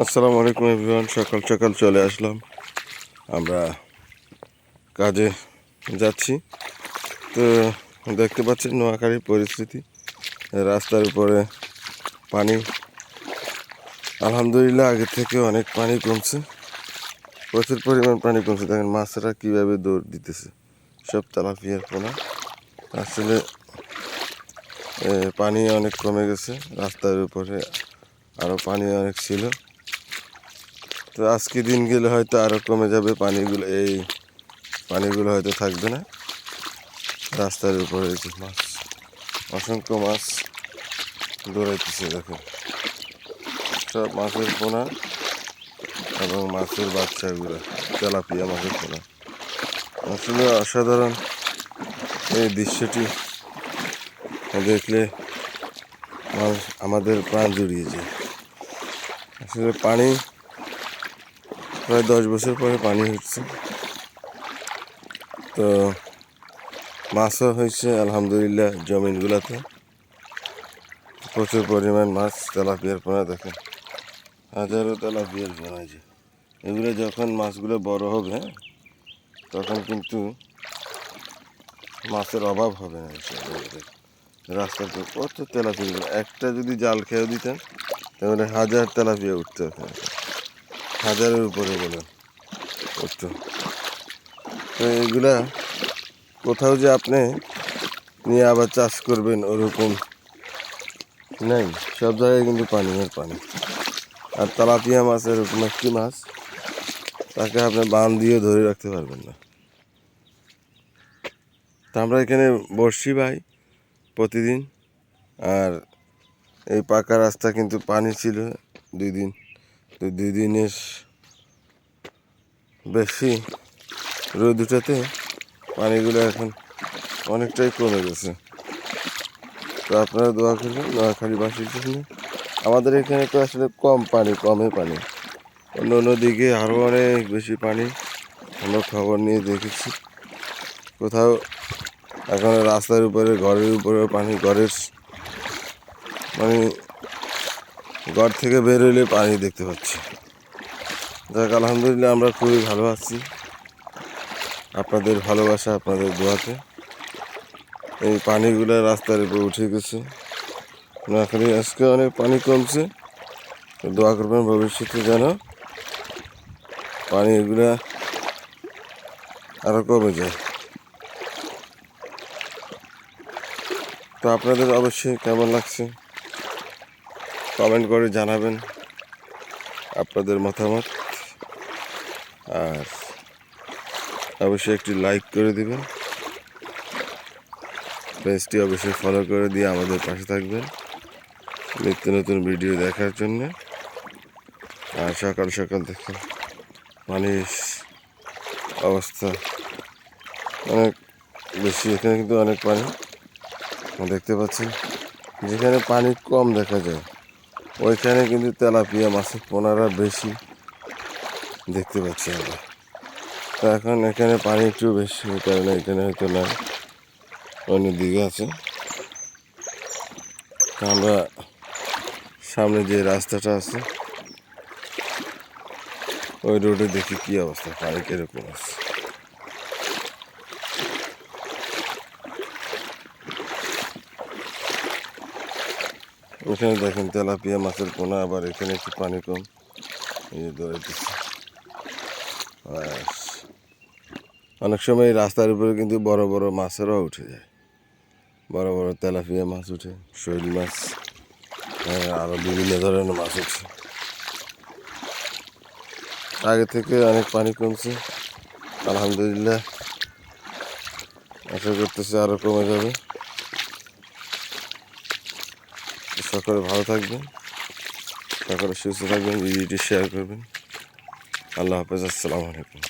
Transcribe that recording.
আসসালামু আলাইকুম এভরিওয়ান, সকাল সকাল চলে আসলাম। আমরা কাজে যাচ্ছি। তো দেখতে পাচ্ছেন নোয়াখালীর পরিস্থিতি। রাস্তার উপরে পানি, আলহামদুলিল্লাহ আগের থেকে অনেক পানি কমছে। প্রচুর পরিমাণ পানি কমছে। দেখেন মাছরা কীভাবে দৌড় দিতেছে। সব তেলাপিয়ার পোনা। আসলে পানি অনেক কমে গেছে। রাস্তার উপরে আরও পানি অনেক ছিল। তো আজকে দিন গেলে হয়তো আরও কমে যাবে, পানিগুলো এই পানিগুলো হয়তো থাকবে না। রাস্তার উপরে মাছ, অসংখ্য মাছ দৌড়াইতেছে দেখো সব মাছের পোনা এবং মাছের বাচ্চাগুলো, তেলাপিয়া মাছের পোনা। আসলে অসাধারণ এই দৃশ্যটি দেখলে আমাদের প্রাণ জুড়িয়ে যায়। আসলে পানি প্রায় দশ বছর পরে পানি হচ্ছে। তো মাছও হয়েছে, আলহামদুলিল্লাহ, জমিনগুলোতে। প্রচুর পরিমাণ মাছ তেলাপিয়ার পোনা দেখেন হাজারো তেলাপিয়ার পোনা যে। এগুলো যখন মাছগুলো বড় হবে, তখন কিন্তু মাছের অভাব হবে না। রাস্তাতে কত তেলাপিয়া একটা যদি জাল খেয়ে দিতেন, তাহলে হাজার তেলাপিয়া উঠতে এখানে হাজারের উপরে গেল উঠতো তো। এগুলা কোথাও যে আপনি নিয়ে আবার চাষ করবেন ওরকম নেই। সব জায়গায় কিন্তু পানি আর পানি। আর তেলাপিয়া মাছ এরকম একটি মাছ, তাকে আপনি বান দিয়ে ধরে রাখতে পারবেন না। তা আমরা এখানে বর্ষি ভাই প্রতিদিন। আর এই পাকা রাস্তা কিন্তু পানি ছিল দুই দিন। দুই দিনের বেশি রোদ উঠাতে পানিগুলো এখন অনেকটাই কমে গেছে। তো আপনারা দোয়া করবেন নোয়াখালীবাসীর জন্য। আমাদের এখানে তো আসলে কম পানি কমে পানি। অন্য অন্য দিকে আরও অনেক বেশি পানি আমরা খবর নিয়ে দেখেছি। কোথাও এখন রাস্তার উপরে, ঘরের উপরে পানি, ঘরের মানে ঘর থেকে বের হইলে পানি দেখতে পাচ্ছি। যাক, আলহামদুলিল্লাহ আমরা খুবই ভালো আছি। আপনাদের ভালোবাসা, আপনাদের দোয়াতে। এই পানিগুলো রাস্তার উপর উঠে গেছে। নোয়াখালী আজকে অনেক পানি কমছে। দোয়া করবেন ভবিষ্যতে যেন পানি এগুলা আরও কমে যায়। তো আপনাদের অবশ্যই কেমন লাগছে? কমেন্ট করে জানাবেন আপনাদের মতামত। আর অবশ্যই একটি লাইক করে দিবেন। পেজটি অবশ্যই ফলো করে দিয়ে আমাদের পাশে থাকবেন। নিত্য নতুন ভিডিও দেখার জন্য। আর সকাল সকাল দেখুন মানুষ অবস্থা। অনেক বেশি, এখানে কিন্তু অনেক পানি। দেখতে পাচ্ছি যেখানে পানি কম দেখা যায়। ওইখানে কিন্তু তেলাপিয়া মাছের পোনারা বেশি দেখতে পাচ্ছি আমরা। তো এখন এখানে পানি একটু বেশি কারণে এখানে হয়তো না অন্য দিকে আছে। আমরা সামনে যে রাস্তাটা আছে, ওই রোডে দেখি কি অবস্থা, পানি কীরকম আছে। এখানে দেখেন তেলাপিয়া মাছের পোনা আবার এখানে একটু পানি কম। এই দৌড়াইতেছে অনেক সময় রাস্তার উপরে কিন্তু বড় বড় মাছেরও উঠে যায়। বড় বড় তেলাপিয়া মাছ উঠে শৈল মাছ হ্যাঁ, আরও বিভিন্ন ধরনের মাছ উঠছে আগে থেকে অনেক পানি কমছে। আলহামদুলিল্লাহ। আশা করতেছি আরও কমে যাবে। সকলে ভালো থাকবেন সকলে সুস্থ থাকবেন ভিডিওটি শেয়ার করবেন। আল্লাহ হাফেজ আসসালামু আলাইকুম।